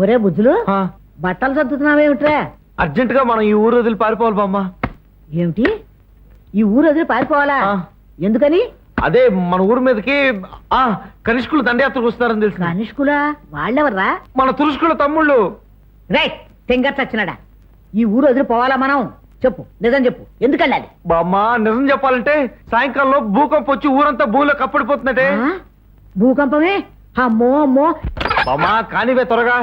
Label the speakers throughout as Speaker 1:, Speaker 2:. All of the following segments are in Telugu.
Speaker 1: ఒరే
Speaker 2: ఆ,
Speaker 1: బట్టలు సర్దుతున్నావేమిట్రా?
Speaker 2: అర్జెంట్గా మనం ఈ ఊరు వదిలి పారిపోవాలి బామ్మ.
Speaker 1: ఏమిటి? ఈ ఊరు వదిలి పారిపోవాలా. ఎందుకని?
Speaker 2: అదే మన ఊరు మీదకి ఆ కనిష్కులు దండయాత్రకు వస్తున్నారని తెలుసు.
Speaker 1: కనిష్కులా? వాళ్ళెవర్రా?
Speaker 2: మన తురుష్కుల తమ్ముళ్ళు.
Speaker 1: రే తెంగ చచ్చినాడా? ఈ ఊరు వదిలి పోవాలా మనం? చెప్పు నిజం చెప్పు. ఎందుకు వెళ్ళాలి?
Speaker 2: బామ్మ నిజం చెప్పాలంటే సాయంకాలంలో భూకంపం వచ్చి ఊరంతా భూలో కప్పడిపోతున్నట్టే?
Speaker 1: భూకంపమే? అమ్మో అమ్మో.
Speaker 2: బామ్మ కానివే త్వరగా.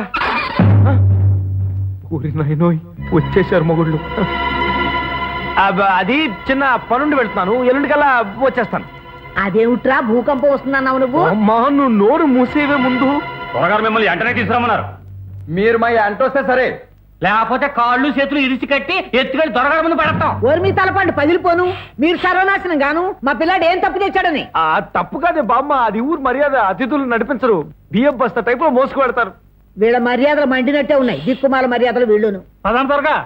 Speaker 2: ఊరి నాయనోయ్ వచ్చేసారు మొగుళ్ళు. అబ్బ, అది చిన్న పనుండి వెళ్తున్నాను. ఎల్లుండికల్లా వచ్చేస్తాను.
Speaker 1: అదేమిట్రా భూకంపం వస్తుందన్నావు నువ్వు?
Speaker 2: అమ్మా నువ్వు నోరు మూసేవే ముందు.
Speaker 3: త్వరగా మిమ్మల్ని వెంటనే తీసుకురమ్మన్నారు.
Speaker 2: మీరు మా అంటొస్తే సరే.
Speaker 3: లేకపోతే కాళ్ళు చేతులు ఇరిచి కట్టి ఎత్తుకెళ్ళి త్వరగా ముందు పెడతాం
Speaker 1: ఓరి మీ తలపండి పదిలిపోను మీరు సర్వనాశనం గాను. మా పిల్లాడు ఏం తప్పు తెచ్చాడని
Speaker 2: ఆ తప్పు కాదే బామ్మ. అది ఊరు మర్యాద. అతిథులు నడిపించరు. బియ్యం బస్తా టైప్లో మోసుకు పెడతారు
Speaker 1: వీళ్ళ మర్యాదలు మండినట్టే ఉన్నాయి. దిక్కుమాల మర్యాదలు వీళ్ళును.
Speaker 3: పదాం త్వరగా.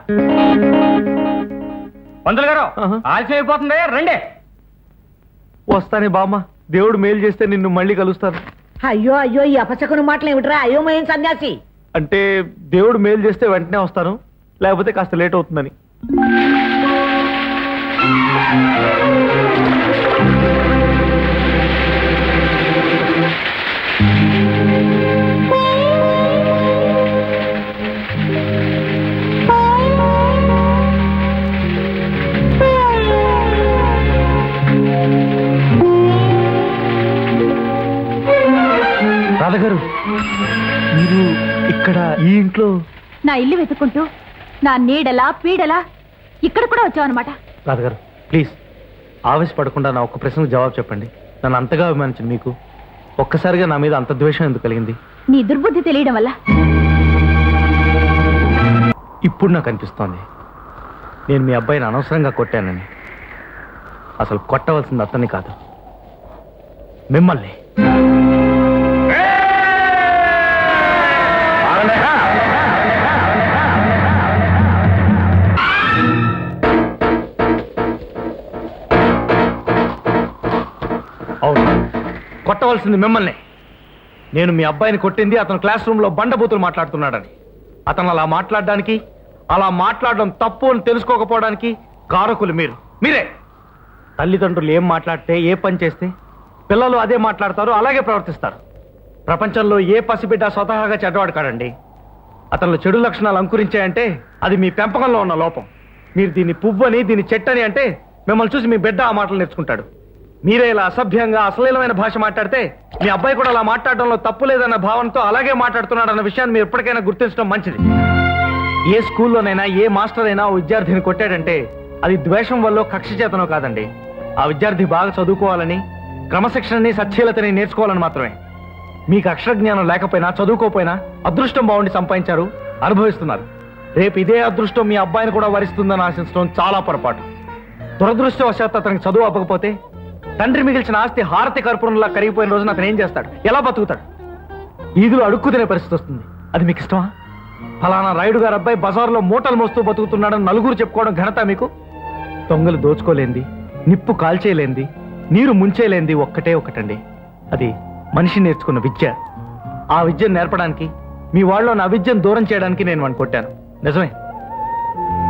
Speaker 3: పంతులు గారు
Speaker 2: ఆహా.
Speaker 3: ఆలస్యం అయిపోతుంది రండి.
Speaker 2: వస్తానే బామ్మ. దేవుడు మేలు చేస్తే నిన్ను మళ్ళీ కలుస్తాను
Speaker 1: అయ్యో అయ్యో ఈ అపశకుని మాటలు ఏమిట్రా? అయోమయం సన్యాసి.
Speaker 2: అంటే దేవుడు మేలు చేస్తే వెంటనే వస్తాను. లేకపోతే కాస్త లేట్ అవుతుందని. రాధగారు మీరు ఇక్కడ ఈ ఇంట్లో
Speaker 4: నా ఇల్లు వెతుక్కుంటూ నా నీడలా పీడలా ఇక్కడ కూడా వచ్చావన్నమాట.
Speaker 2: రాధగారు ప్లీజ్ ఆవేశపడకుండా నా ఒక్క ప్రశ్నకు జవాబు చెప్పండి. నన్ను అంతగా అభిమానించింది మీకు ఒక్కసారిగా నా మీద అంత ద్వేషం ఎందుకు కలిగింది?
Speaker 4: నీ దుర్బుద్ధి తెలియడం వల్ల.
Speaker 2: ఇప్పుడు నాకు అనిపిస్తోంది నేను మీ అబ్బాయిని అనవసరంగా కొట్టానని. అసలు కొట్టవలసింది అతన్ని కాదు మిమ్మల్ని. కొట్టవలసింది మిమ్మల్ని. నేను మీ అబ్బాయిని కొట్టింది అతను క్లాస్ రూమ్లో బండబూతులు మాట్లాడుతున్నాడని. అతను అలా మాట్లాడడానికి అలా మాట్లాడడం తప్పు అని తెలుసుకోకపోవడానికి కారకులు మీరు. మీరే. తల్లిదండ్రులు ఏం మాట్లాడితే ఏ పని చేస్తే పిల్లలు అదే మాట్లాడతారు అలాగే ప్రవర్తిస్తారు. ప్రపంచంలో ఏ పసిబిడ్డ స్వతహాగా చెడ్డవాడు కాడండి. అతనిలో చెడు లక్షణాలు అంకురించాయంటే అది మీ పెంపకంలో ఉన్న లోపం. మీరు దీన్ని పువ్వని దీన్ని చెట్టని అంటే మిమ్మల్ని చూసి మీ బిడ్డ ఆ మాటలు నేర్చుకుంటాడు. మీరే ఇలా అసభ్యంగా అశ్లీలమైన భాష మాట్లాడితే మీ అబ్బాయి కూడా అలా మాట్లాడడంలో తప్పు లేదన్న భావనతో అలాగే మాట్లాడుతున్నాడు అన్న విషయాన్ని మీరు ఎప్పటికైనా గుర్తించడం మంచిది. ఏ స్కూల్లోనైనా ఏ మాస్టర్ అయినా ఓ విద్యార్థిని కొట్టాడంటే అది ద్వేషం వల్ల కక్ష చేతనో కాదండి. ఆ విద్యార్థి బాగా చదువుకోవాలని క్రమశిక్షణని సచ్చీలతని నేర్చుకోవాలని మాత్రమే. మీకు అక్షర జ్ఞానం లేకపోయినా చదువుకోపోయినా అదృష్టం బాగుండి సంపాదించారు అనుభవిస్తున్నారు. రేపు ఇదే అదృష్టం మీ అబ్బాయిని కూడా వరిస్తుందని ఆశించడం చాలా పొరపాటు. దురదృష్టవశాత్తు అతనికి చదువు అవ్వకపోతే తండ్రి మిగిల్చిన ఆస్తి హారతి కర్పూరంలా కరిగిపోయిన రోజున అతను ఏం చేస్తాడు? ఎలా బతుకుతాడు? ఈదులు అడుక్కు తినే పరిస్థితి వస్తుంది. అది మీకు ఇష్టమా? ఫలానా రాయుడు గారు అబ్బాయి బజార్లో మూటలు మోస్తూ బతుకుతున్నాడని నలుగురు చెప్పుకోవడం ఘనత మీకు? దొంగలు దోచుకోలేంది నిప్పు కాల్చేయలేంది నీరు ముంచేలేంది ఒక్కటే ఒకటండి. అది మనిషి నేర్చుకున్న విద్య. ఆ విద్యను నేర్పడానికి మీ వాళ్ళు నా విద్యను దూరం చేయడానికి నేను అనుకుంటాను నిజమే.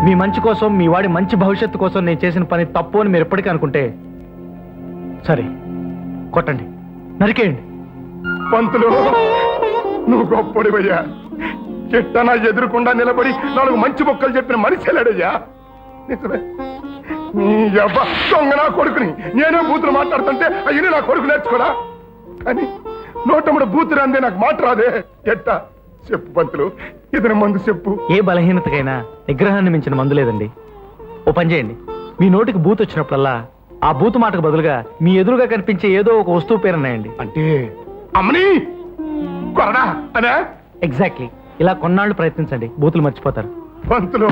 Speaker 2: మీ మంచి కోసం మీ వాడి మంచి భవిష్యత్తు కోసం నేను చేసిన పని తప్పు అని మీరు ఎప్పటికీ అనుకుంటే సరే కొట్టండి. నరికేయండి.
Speaker 5: పంతులు నువ్వు గొప్పడివయ్యా చెట్టనా ఎదురుకుండా నిలబడి నాలుగు మంచి మొక్కలు చెప్పిన మనిషి లేడయ్యా నిజమే. నీ యవ్వ దొంగ నా కొడుకుని నేనే బూతులు మాట్లాడుతుంటే అయ్యి నా కొడుకు నేర్చుకోరా? కానీ నోటముడు బూతులు అందే నాకు మాట రాదే. ఎట్ట? చెప్పు పంతులు ఇతని మందు చెప్పు.
Speaker 2: ఏ బలహీనతకైనా నిగ్రహాన్ని మించిన మందు లేదండి. ఓ పని చేయండి. మీ నోటికి బూత్ వచ్చినప్పుడల్లా ఆ బూత్ మాటకు బదులుగా మీ ఎదురుగా కనిపించే ఏదో ఒక వస్తువు పేరున్నాయండి
Speaker 5: అంటే అమ్మని! కొరడా! అనే?
Speaker 2: ఎగ్జాక్ట్లీ ఇలా కొన్నాళ్ళు ప్రయత్నించండి. బూతులు మర్చిపోతారు.
Speaker 5: పంతులు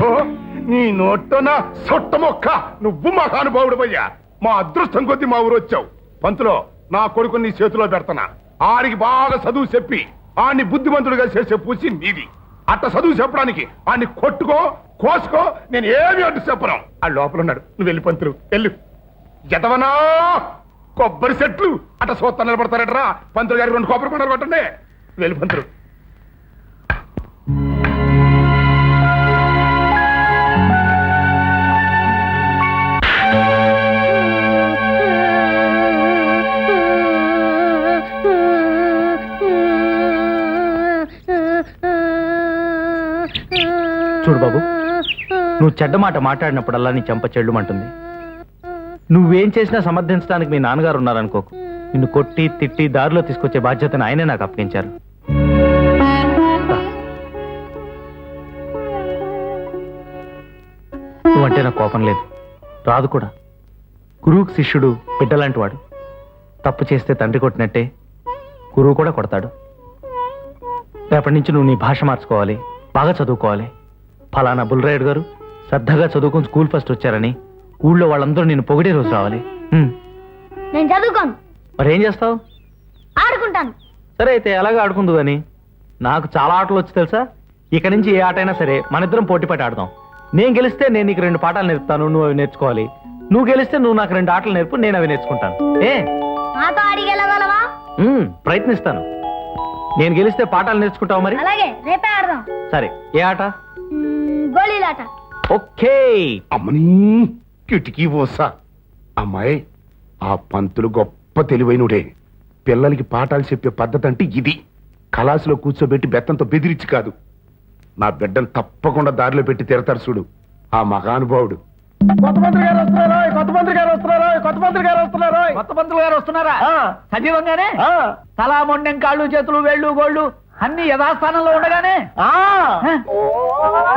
Speaker 5: నీ సొట్ట మొక్క? నువ్వు మహానుభావుడు మా అదృష్టం కొద్దీ మా ఊరు వచ్చావు. పంతులు నా కొడుకు నీ చేతిలో పెడతానా? ఆడికి బాగా చదువు చెప్పి ఆడిని బుద్ధిమంతుడిగా చేసే పూసి నీది. అట్ట చదువు చెప్పడానికి ఆడిని కొట్టుకో కోసుకో నేను ఏమి అడ్డు చెప్పను. ఆ లోపల ఉన్నాడు. నువ్వు వెళ్ళి పంతులు వెళ్ళు. గతవనా కొబ్బరి చెట్లు అట సోత్త నిలబడతారటరా. పంతులు గారు రెండు కొబ్బరి కొండలు పట్టండి వెళ్ళి పంతులు.
Speaker 2: చూడు బాబు నువ్వు చెడ్డ మాట మాట్లాడినప్పుడల్లా నీ చెంప చెల్లుమంటుంది. నువ్వేం చేసినా సమర్థించడానికి మీ నాన్నగారు ఉన్నారనుకోకు నిన్ను కొట్టి తిట్టి దారిలో తీసుకొచ్చే బాధ్యతను ఆయనే నాకు అప్పగించారు. నువ్వంటే నాకు కోపం లేదు. రాదు కూడా. గురువుకు శిష్యుడు బిడ్డలాంటి వాడు. తప్పు చేస్తే తండ్రి కొట్టినట్టే గురువు కూడా కొడతాడు. రేపటి నుంచి నువ్వు నీ భాష మార్చుకోవాలి బాగా చదువుకోవాలి. ఫలానా బుల్రాయుడు గారు శ్రద్ధగా చదువుకుని స్కూల్ ఫస్ట్ వచ్చారని ఊళ్ళో వాళ్ళందరూ నేను పొగిడే రోజు రావాలి.
Speaker 6: నేను చదువుకోను.
Speaker 2: మరేం చేస్తావు?
Speaker 6: ఆడుకుంటాను.
Speaker 2: సరే అయితే ఎలాగ ఆడుకుందు అని నాకు చాలా ఆటలు వచ్చి తెలుసా? ఇక నుంచి ఏ ఆట అయినా సరే మన ఇద్దరం పోటీపడి ఆడదాం. నేను గెలిస్తే నేను నీకు రెండు పాఠాలు నేర్పుతాను నువ్వు అవి నేర్చుకోవాలి. నువ్వు గెలిస్తే నువ్వు నాకు రెండు ఆటలు నేర్పు నేను అవి నేర్చుకుంటాను. ఏ?
Speaker 6: నాతో
Speaker 2: ప్రయత్నిస్తాను. నేను గెలిస్తే పాఠాలు నేర్చుకుంటావు మరి?
Speaker 6: అలాగే రేపే ఆడదాం.
Speaker 2: సరే ఏ ఆట?
Speaker 6: గోళీలాట.
Speaker 2: ఓకే.
Speaker 5: అమ్మనీ! కిటికీ ఓసా అమ్మాయి ఆ పంతులు గొప్ప తెలివైనడే. పిల్లలకి పాఠాలు చెప్పే పద్ధతి అంటే ఇది. కళాసులో కూర్చోబెట్టి బెత్తంతో బెదిరించి కాదు. నా బిడ్డను తప్పకుండా దారిలో పెట్టి తిరతారు చూడు. ఆ మహానుభావుడు.
Speaker 3: కొత్త మంత్రి గారు వస్తున్నారా? కొత్త మంత్రి గారు వస్తున్నారా? కొత్త మంత్రి గారు వస్తున్నారా? కొత్త గారు వస్తున్నారా? సజీవంగానే తలా మొండెం కాళ్ళు చేతులు వేళ్ళు గోళ్ళు అన్ని యథాస్థానంలో ఉండగానే?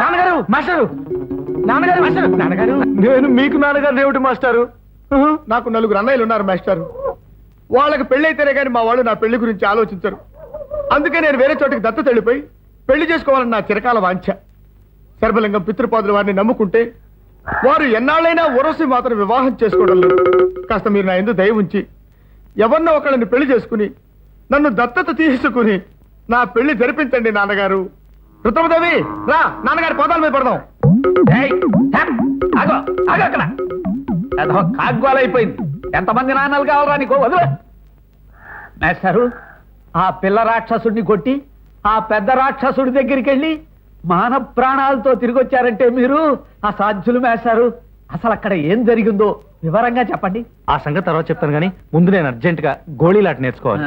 Speaker 3: నాన్నగారు మాస్టరు. నాన్నగారు నాన్నగారు.
Speaker 2: నేను మీకు నాన్నగారు ఏమిటి మాస్టారు?
Speaker 7: నాకు నలుగురు అన్నయ్యలు ఉన్నారు మాస్టారు. వాళ్ళకి పెళ్ళైతేనే కానీ మా వాళ్ళు నా పెళ్ళి గురించి ఆలోచించరు. అందుకే నేను వేరే చోటికి దత్తత వెళ్ళిపోయి పెళ్ళి చేసుకోవాలని నా చిరకాల వాంఛ. సర్వలింగం పితృపాదులు వారిని నమ్ముకుంటే వారు ఎన్నాళ్ళైనా ఉరసి మాత్రం వివాహం చేసుకోవడం లేదు. కాస్త మీరు నా ఎందు దయ ఉంచి ఎవరినో ఒకళ్ళని పెళ్ళి చేసుకుని నన్ను దత్తత తీసుకుని నా పెళ్ళి జరిపించండి నాన్నగారు. రుతమదేవి రా నాన్నగారి పోదాల మీద పడదాం.
Speaker 3: కాగ్వాలైపోయింది. ఎంతమంది నాన్నలు కావాలరా నీకు? వదిలే. మేస్టారు ఆ పిల్ల రాక్షసుడిని కొట్టి ఆ పెద్ద రాక్షసుడి దగ్గరికి వెళ్ళి మాన ప్రాణాలతో తిరిగి వచ్చారంటే మీరు అసాధ్యులు మేస్టారు. అసలు అక్కడ ఏం జరిగిందో వివరంగా చెప్పండి.
Speaker 2: ఆ సంగతి తర్వాత చెప్తాను కానీ ముందు నేను అర్జెంట్గా గోళీలాట నేర్చుకోవాలి.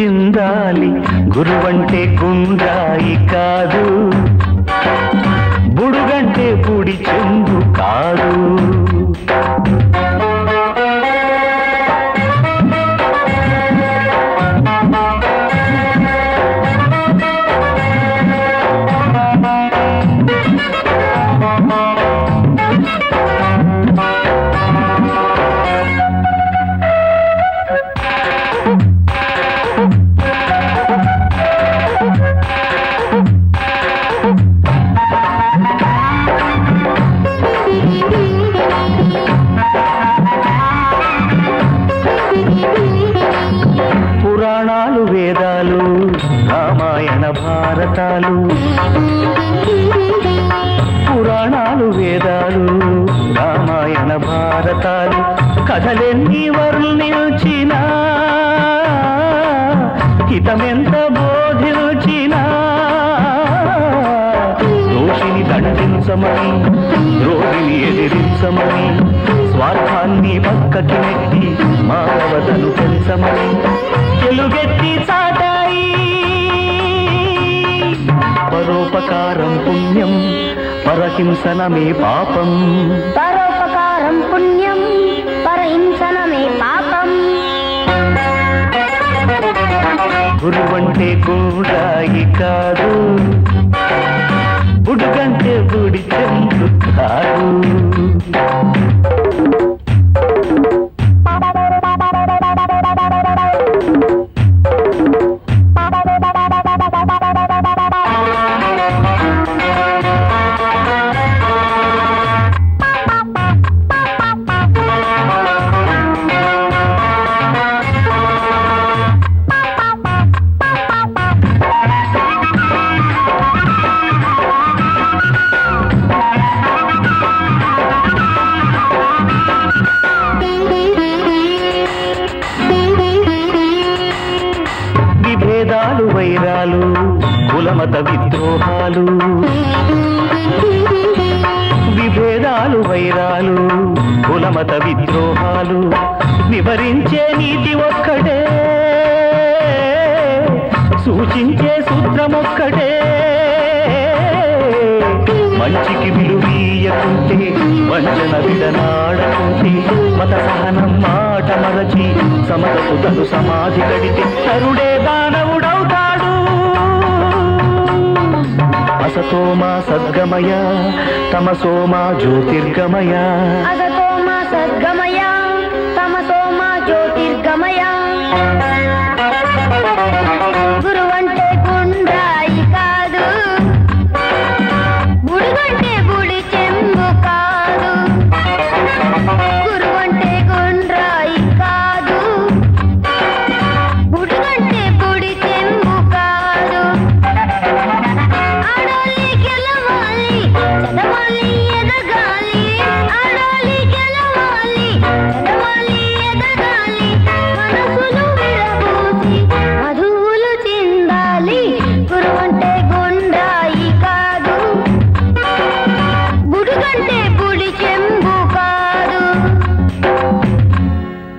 Speaker 8: చిందాలి. గురువంటే గుండాయి కాదు. భారతాలు పురాణాలు వేదాలు రామాయణ భారతాలు కథలెన్ని వర్ణించినా హితమెంత బోధించినా. దోషిని దండించమని రోగిని ఎదిరించమని స్వార్థాన్ని పక్కకి నెట్టి మానవతను పెంచమని తెలుగెత్తి చాటాయి. పరోపకారం పుణ్యం పరహింసనమే పాపం.
Speaker 6: పరోపకారం పుణ్యం పరహింసనమే పాపం.
Speaker 8: గురువంటే గుండాయి కాదు మత విద్రోహాలు విభేదాలు వైరాలు కులమత విద్రోహాలు వివరించే నీతి ఒక్కటే సూచించే సూత్రమొక్కటే మంచికి విలువీయకుంటే వంచన విడనాడకుంటే మత సహనం మాట మరచి సమతకు తను సమాధి కడితే తరుడే దానవుడవుతాడు అసతోమా సద్గమయ తమసోమా జ్యోతిర్గమయ.
Speaker 6: అసతో మా సద్గమయ తమసో మా జ్యోతిర్గమయ.